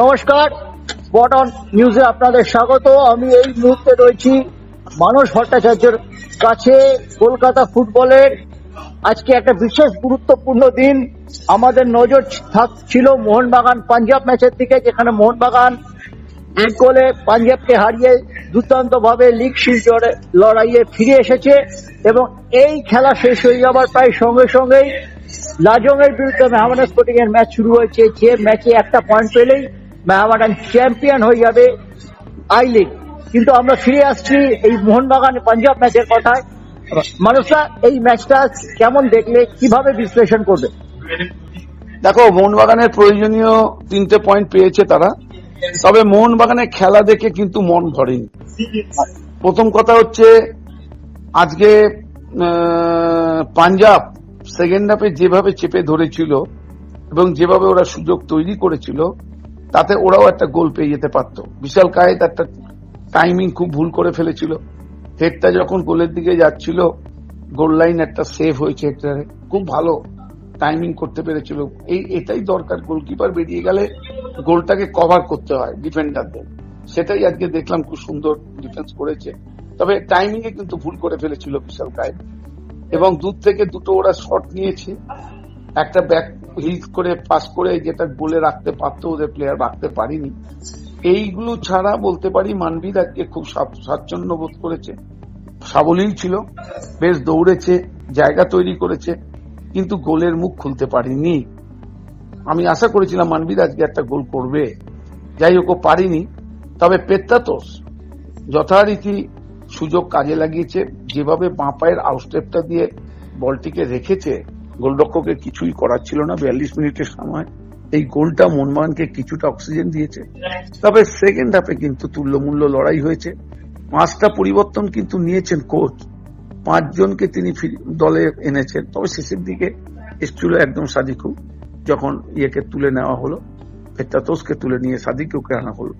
নমস্কার spot on নিউজে আপনাদের স্বাগত। আমি এই মুহূর্তে রয়েছি মানস ভট্টাচার্যের কাছে, কলকাতা ফুটবলের আজকে একটা বিশেষ গুরুত্বপূর্ণ দিন। আমাদের নজর ছিল মোহনবাগান পাঞ্জাব ম্যাচের দিকে, যেখানে মোহনবাগান এক গোলে পাঞ্জাবকে হারিয়ে দুর্দান্ত ভাবে লিগ শিল্ড লড়াইয়ে ফিরে এসেছে এবং এই খেলা শেষ হয়ে যাবার প্রায় সঙ্গে সঙ্গেই লাজং এর বিরুদ্ধে মেহমানান স্পোর্টিং এর ম্যাচ শুরু হয়েছে। যে ম্যাচে একটা পয়েন্ট পেলেই মেহমানান চ্যাম্পিয়ন হয়ে যাবে আই লিগ কিন্তু আমরা ফিরে আসছি এই মোহনবাগান পাঞ্জাব ম্যাচের কথায়। মানুষরা এই ম্যাচটা কেমন দেখলে, কীভাবে বিশ্লেষণ করবে? দেখো, মোহনবাগানের প্রয়োজনীয় তিনটে পয়েন্ট পেয়েছে তারা। তবে মোহনবাগানের খেলা দেখে কিন্তু মন ভরেনি। প্রথম কথা হচ্ছে, আজকে পাঞ্জাব সেকেন্ড হাফে যেভাবে চেপে ধরেছিল এবং যেভাবে ওরা সুযোগ তৈরি করেছিল তাতে ওরাও একটা গোল পেয়ে যেতে পারত। বিশাল কায়েদ একটা টাইমিং খুব ভুল করে ফেলেছিল। হেডটা যখন গোলের দিকে যাচ্ছিল গোল লাইন একটা সেভ হয়েছে হেডটারে। খুব ভালো টাইমিং করতে পেরেছিল। এই, এটাই দরকার গোলকিপার বেরিয়ে গেলে গোলটাকে কভার করতে হয় ডিফেন্ডারদের সেটাই আজকে দেখলাম খুব সুন্দর ডিফেন্স করেছে। তবে টাইমিং এ কিন্তু ভুল করে ফেলেছিল বিশাল কায়েত। এবং দূর থেকে দুটো ওরা শট নিয়েছে। একটা ব্যাক হিল করে, পাস করে যেটা গোলে রাখতে পারতো ওদের প্লেয়ার রাখতে পারিনি। এইগুলো ছাড়া বলতে পারি মানবির আজকে খুব স্বাচ্ছন্দ্য বোধ করেছে। সাবলীল ছিল, বেশ দৌড়েছে, জায়গা তৈরি করেছে, কিন্তু গোলের মুখ খুলতে পারিনি। আমি আশা করেছিলাম মানবির আজকে একটা গোল করবে। যাই হোক পারিনি। তবে পেত্তাতোস যথারীতি সুযোগ কাজে লাগিয়েছে। যেভাবে বাঁ পায়ের আউটস্টেপটা দিয়ে বলটিকে রেখেছে গোলরক্ষকের কিছুই করার ছিল না। বিয়াল্লিশ মিনিটের সময় এই গোলটা মনমোহনকে কিছুটা অক্সিজেন দিয়েছে। তবে সেকেন্ড হাফে কিন্তু তুল্যমূল্য লড়াই হয়েছে। পাঁচটা পরিবর্তন কিন্তু নিয়েছেন কোচ পাঁচজনকে তিনি দলে এনেছেন। তবে শেষের দিকে এসছিল একদম সাদিকু যখন ইয়েকে তুলে নেওয়া হলো। ফেত্তাতোসকে তুলে নিয়ে সাদিকুকে আনা হলো।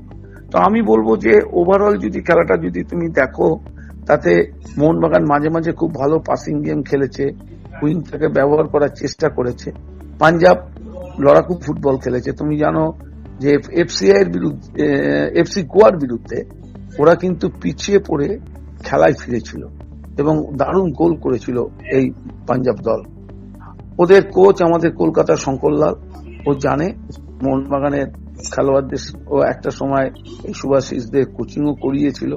তো আমি বলব যে ওভারঅল যদি খেলাটা যদি তুমি দেখো, তাতে মোহনবাগান মাঝে মাঝে খুব ভালো পাসিং গেম খেলেছে। উইংটাকে ব্যবহার করার চেষ্টা করেছে। পাঞ্জাব লড়াকু ফুটবল খেলেছে। তুমি জানো যে এফসিআই এর বিরুদ্ধে এফসি গোয়ার বিরুদ্ধে ওরা কিন্তু পিছিয়ে পড়ে খেলায় ফিরেছিল এবং দারুণ গোল করেছিল এই পাঞ্জাব দল। ওদের কোচ আমাদের কলকাতার শঙ্করলাল ও জানে মোহনবাগানের খেলোয়াড়দের, ও একটা সময় এই সুভাষিসদের কোচিংও করিয়েছিল।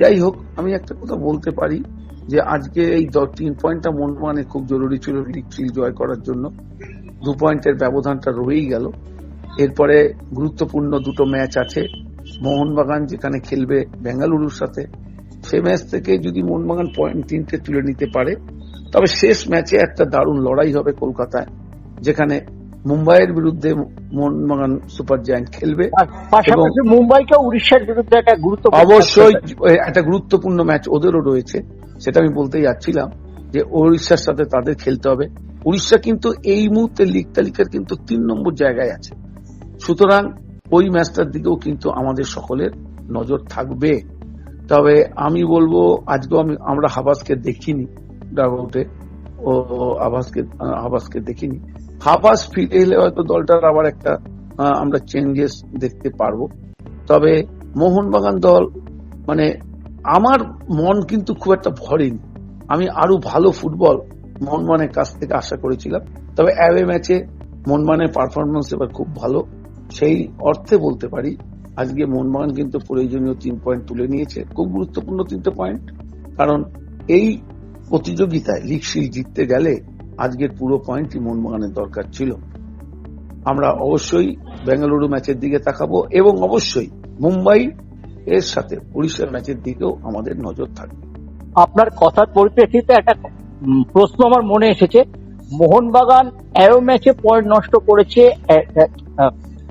যাই হোক, আমি একটা কথা বলতে পারি। যে আজকে এই তিন পয়েন্টটা মোহনবাগানের খুব জরুরি ছিল লিগ ফিল জয় করার জন্য। দু পয়েন্টের ব্যবধানটা রয়েই গেল। এরপরে গুরুত্বপূর্ণ দুটো ম্যাচ আছে মোহনবাগান যেখানে খেলবে বেঙ্গালুরুর সাথে। সে ম্যাচ থেকে যদি মোহনবাগান পয়েন্ট তিনটে তুলে নিতে পারে তবে শেষ ম্যাচে একটা দারুণ লড়াই হবে কলকাতায় যেখানে মুম্বাইয়ের বিরুদ্ধে মোহনবাগান সুপার জায়ান্ট খেলবে মুম্বাইকে উড়িষ্যার বিরুদ্ধে একটা গুরুত্বপূর্ণ অবশ্যই একটা গুরুত্বপূর্ণ ম্যাচ ওদেরও রয়েছে। সেটা আমি বলতে যাচ্ছিলাম যে উড়িষ্যার সাথে তাদের খেলতে হবে। উড়িষ্যা কিন্তু এই মুহূর্তে লিগ তালিকার কিন্তু তিন নম্বর জায়গায় আছে। সুতরাং ওই ম্যাচটার দিকেও কিন্তু আমাদের সকলের নজর থাকবে। তবে আমি বলব, আজকেও আমি, আমরা হাবাসকে দেখিনি ডাগআউটে। ও আবাসকে আবাসকে দেখিনি। হাবাস ফিরে এলে হয়তো দলটার আবার একটা আমরা চেঞ্জেস দেখতে পারব। তবে মোহনবাগান দল মানে আমার মন কিন্তু খুব একটা ভরেনি। আমি আরও ভালো ফুটবল মোহনবাগানের কাছ থেকে আশা করেছিলাম। তবে অ্যাওয়ে ম্যাচে মোহনবাগানের পারফরমেন্স এবার খুব ভালো। সেই অর্থে বলতে পারি, আজকে মোহনবাগান কিন্তু প্রয়োজনীয় তিন পয়েন্ট তুলে নিয়েছে। খুব গুরুত্বপূর্ণ তিনটে পয়েন্ট কারণ এই প্রতিযোগিতায় লিগ শিল জিততে গেলে আজকের পুরো পয়েন্টই মোহনবাগানের দরকার ছিল। আমরা অবশ্যই বেঙ্গালুরু ম্যাচের দিকে তাকাবো এবং অবশ্যই মুম্বাই এর সাথে উড়িষ্যার ম্যাচের দিকেও আমাদের নজর থাকবে। আপনার কথার পরিপ্রেক্ষিতে একটা প্রশ্ন আমার মনে এসেছে। মোহনবাগান অ্যারো ম্যাচে পয়েন্ট নষ্ট করেছে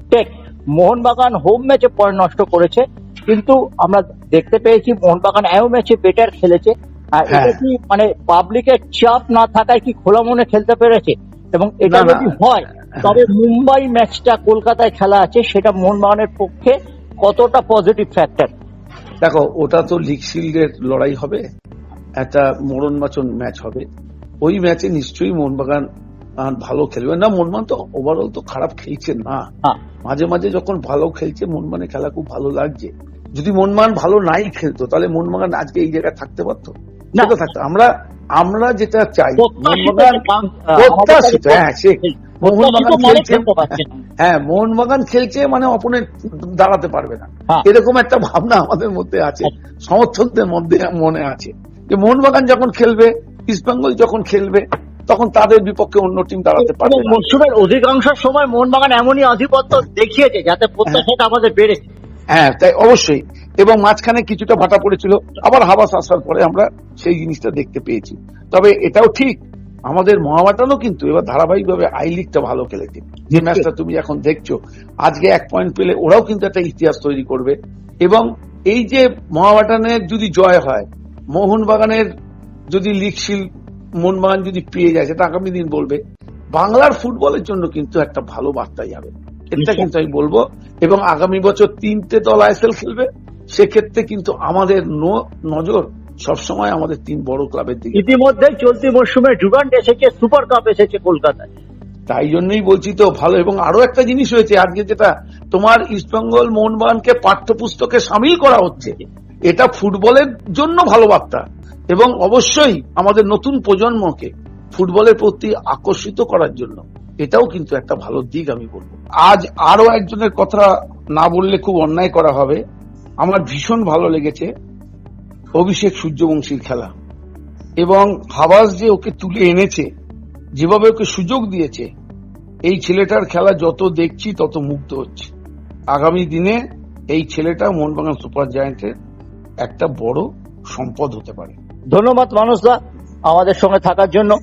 টেক। মোহনবাগান হোম ম্যাচে পয়েন্ট নষ্ট করেছে কিন্তু আমরা দেখতে পেয়েছি মোহনবাগান অ্যারো ম্যাচে বেটার খেলেছে। আর এটা হ্যাঁ। কি মানে পাবলিকের চাপ না থাকায় কি খোলা মনে খেলতে পেরেছে? এবং এটা। যদি হয় তবে মুম্বাই ম্যাচটা কলকাতায় খেলা আছে সেটা মোহনবাগানের পক্ষে কতটা পজিটিভ ফ্যাক্টর দেখো ওটা তো লিগ শিল্ডের লড়াই হবে একটা মরণ বাচন ম্যাচ হবে। ওই ম্যাচে নিশ্চয়ই মোহনবাগান ভালো খেলবে না। মনমান তো ওভারঅল তো খারাপ খেলছে না। হ্যাঁ। মাঝে মাঝে যখন ভালো খেলছে মনমানে খেলা খুব ভালো লাগছে। যদি মনমান ভালো নাই খেলতো তাহলে মনমান আজকে এই জায়গায় থাকতে পারতো? না। থাকতো। আমরা আমরা যেটা চাই মোহনবাগান প্রত্যাশিত হ্যাঁ সে হ্যাঁ মোহনবাগান খেলছে মানে অপোনেন্ট দাঁড়াতে পারবে না। হ্যাঁ। এরকম একটা ভাবনা আমাদের মধ্যে আছে আচ্ছা। সমর্থকদের মধ্যে মনে আছে যে মোহনবাগান যখন খেলবে ইস্টবেঙ্গল যখন খেলবে তখন তাদের বিপক্ষে অন্য টিম দাঁড়াতে পারবে মরশুমের অধিকাংশ সময় মোহনবাগান এমনই আধিপত্য দেখিয়েছে যাতে প্রত্যাশাটা আমাদের বেড়েছে। হ্যাঁ তাই অবশ্যই। এবং মাঝখানে কিছুটা ভাটা পড়েছিল আবার হাবাস আসার পরে আমরা সেই জিনিসটা দেখতে পেয়েছি। তবে এটাও ঠিক আমাদের মহাবাটানও কিন্তু এবার ধারাবাহিকভাবে আই লিগটা ভালো খেলেছে। যে ম্যাচটা তুমি এখন দেখছ আজকে এক পয়েন্ট পেলে ওরাও কিন্তু একটা ইতিহাস তৈরি করবে। এবং এই যে মহাবাটানের যদি জয় হয় মোহনবাগানের যদি লিগ শিল মোহনবাগান যদি পেয়ে যায় সেটা আগামী দিন বলবে। বাংলার ফুটবলের জন্য কিন্তু একটা ভালো বার্তা যাবে এটা কিন্তু আমি বলব। এবং আগামী বছর তিনটে দল আইএসএল খেলবে সেক্ষেত্রে কিন্তু আমাদের ন- নজর সবসময় আমাদের তিন বড় ক্লাবের দিকে ইতিমধ্যে চলতি মরশুমে জুগান্ট এসেছে সুপার কাপ এসেছে কলকাতায়। তাই জন্যই বলছি তো ভালো। এবং আরও একটা জিনিস হয়েছে আজকে যেটা তোমার ইস্টবেঙ্গল মোহনবাগানকে পাঠ্যপুস্তকে সামিল করা হচ্ছে এটা ফুটবলের জন্য ভালো বার্তা। এবং অবশ্যই আমাদের নতুন প্রজন্মকে ফুটবলের প্রতি আকর্ষিত করার জন্য এটাও কিন্তু একটা ভালো দিক আমি বলব। আজ আরও একজনের কথা না বললে খুব অন্যায় করা হবে। আমার ভীষণ ভালো লেগেছে। অভিষেক সূর্যবংশীর খেলা। এবং হাবাস যে ওকে তুলে এনেছে, যেভাবে ওকে সুযোগ দিয়েছে, এই ছেলেটার খেলা যত দেখছি তত মুগ্ধ হচ্ছে। আগামী দিনে এই ছেলেটা মোহনবাগান সুপার জায়ান্টের একটা বড় সম্পদ হতে পারে। ধন্যবাদ মানুষদা আমাদের সঙ্গে থাকার জন্য।